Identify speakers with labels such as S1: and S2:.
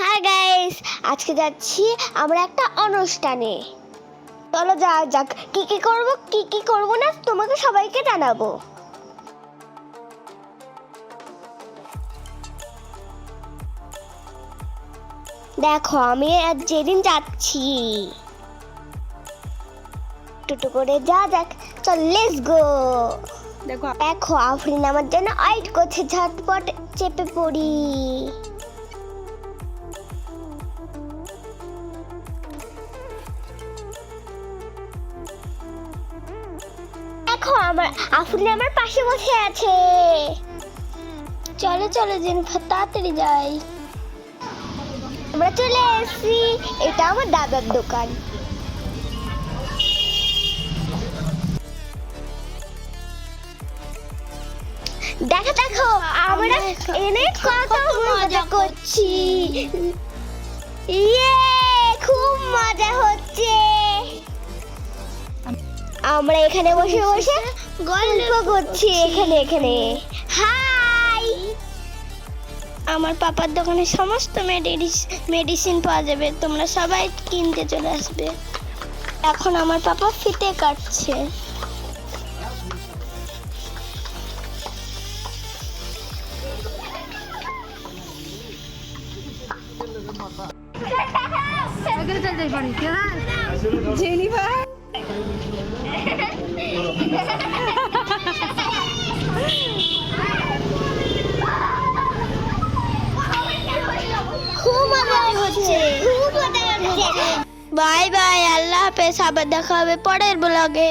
S1: Hi guys আজকে যাচ্ছি আমরা একটা অনুষ্ঠানে। চলো যা যাক। কি কি করব কি কি করব না তোমাকে সবাইকে জানাব। দেখো আমি আজ যেদিন যাচ্ছি। টুটু করে যা যাক। চল লেটস গো
S2: দেখো
S1: দেখো আফরিন আমার জন্য ওয়েট করছে ঝটপট চেপে পড়ি। দেখো আমার আফরিন আমার পাশে বসে আছে। চলো চলো জেনিফার তাড়াতাড়ি যাই। আমরা চলে এসেছি এটা আমার দাদার দোকান। দেখো দেখো আমরা এনে কত মজা করছি। ইয়ে খুব মজা হচ্ছে আমরা এখানে বসে বসে গল্প করছি এখানে এখানে। হাই আমার পাপার দোকানে সমস্ত মেডিসিন পাওয়া যাবে। তোমরা সবাই কিনতে চলে আসবে। এখন আমার পাপা ফিতে কাটছে। বাই বাই আল্লাহ হাফেজ। আবার দেখা হবে পরের ব্লগে।